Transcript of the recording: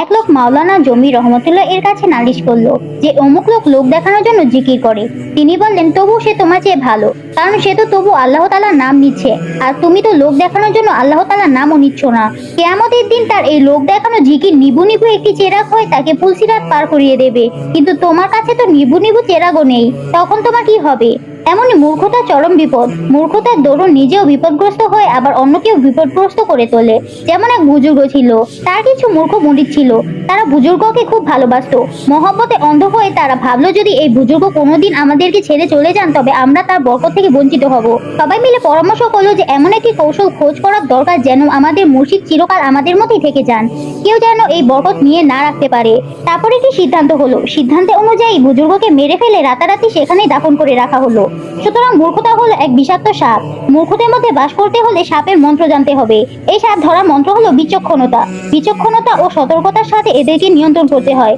এক লোক মাওলানা জমি রহমতুল্লাহ এর কাছে নালিশ করল যে অমুক লোক লোক দেখানোর জন্য জিকির করে। তিনি বললেন তবু সে তোমার চেয়ে ভালো। কারণ সে তো তবু আল্লাহ তালার নাম নিচ্ছে। আর তুমি তো লোক দেখানোর জন্য আল্লাহ তালার নামও নিচ্ছ না। কেয়ামতের দিন তার এই লোক দেখানো জিকির নিবু নিবু একটি চেরাগ হয়ে তাকে ফুলসিরাত পার করিয়ে দেবে। কিন্তু তোমার কাছে তো নিবু নিবু চেরাগও নেই। তখন তোমার কি হবে? এমনই মূর্খতা চরম বিপদ। মূর্খতার দরুন নিজেও বিপদগ্রস্ত হয়ে আবার অন্যকেও বিপদগ্রস্ত করে তোলে। যেমন এক বুজুর্গ ছিল, তার কিছু মূর্খ মুরিদ ছিল। তারা বুজুর্গকে খুব ভালোবাসতো। মহব্বতে অন্ধ হয়ে তারা ভাবলো, যদি এই বুজুর্গ কোনোদিন আমাদেরকে ছেড়ে চলে যান, তবে আমরা তার বরকত থেকে বঞ্চিত হব। সবাই মিলে পরামর্শ করল যে, এমন একটি কৌশল খোঁজ করার দরকার যেন আমাদের মুর্শিদ চিরকাল আমাদের মধ্যেই থেকে যান। কেউ যেন এই বরকত নিয়ে না রাখতে পারে। তারপরে কি সিদ্ধান্ত হলো। সিদ্ধান্তে অনুযায়ী বুজুর্গকে মেরে ফেলে রাতারাতি সেখানেই দাফন করে রাখা হলো। সুতরাং মূর্খতা হলো এক বিষাক্ত সাপ। মূর্খদের মধ্যে বাস করতে হলে সাপের মন্ত্র জানতে হবে। এই সাপ ধরার মন্ত্র হলো বিচক্ষণতা। বিচক্ষণতা ও সতর্কতার সাথে এদেরকে নিয়ন্ত্রণ করতে হয়।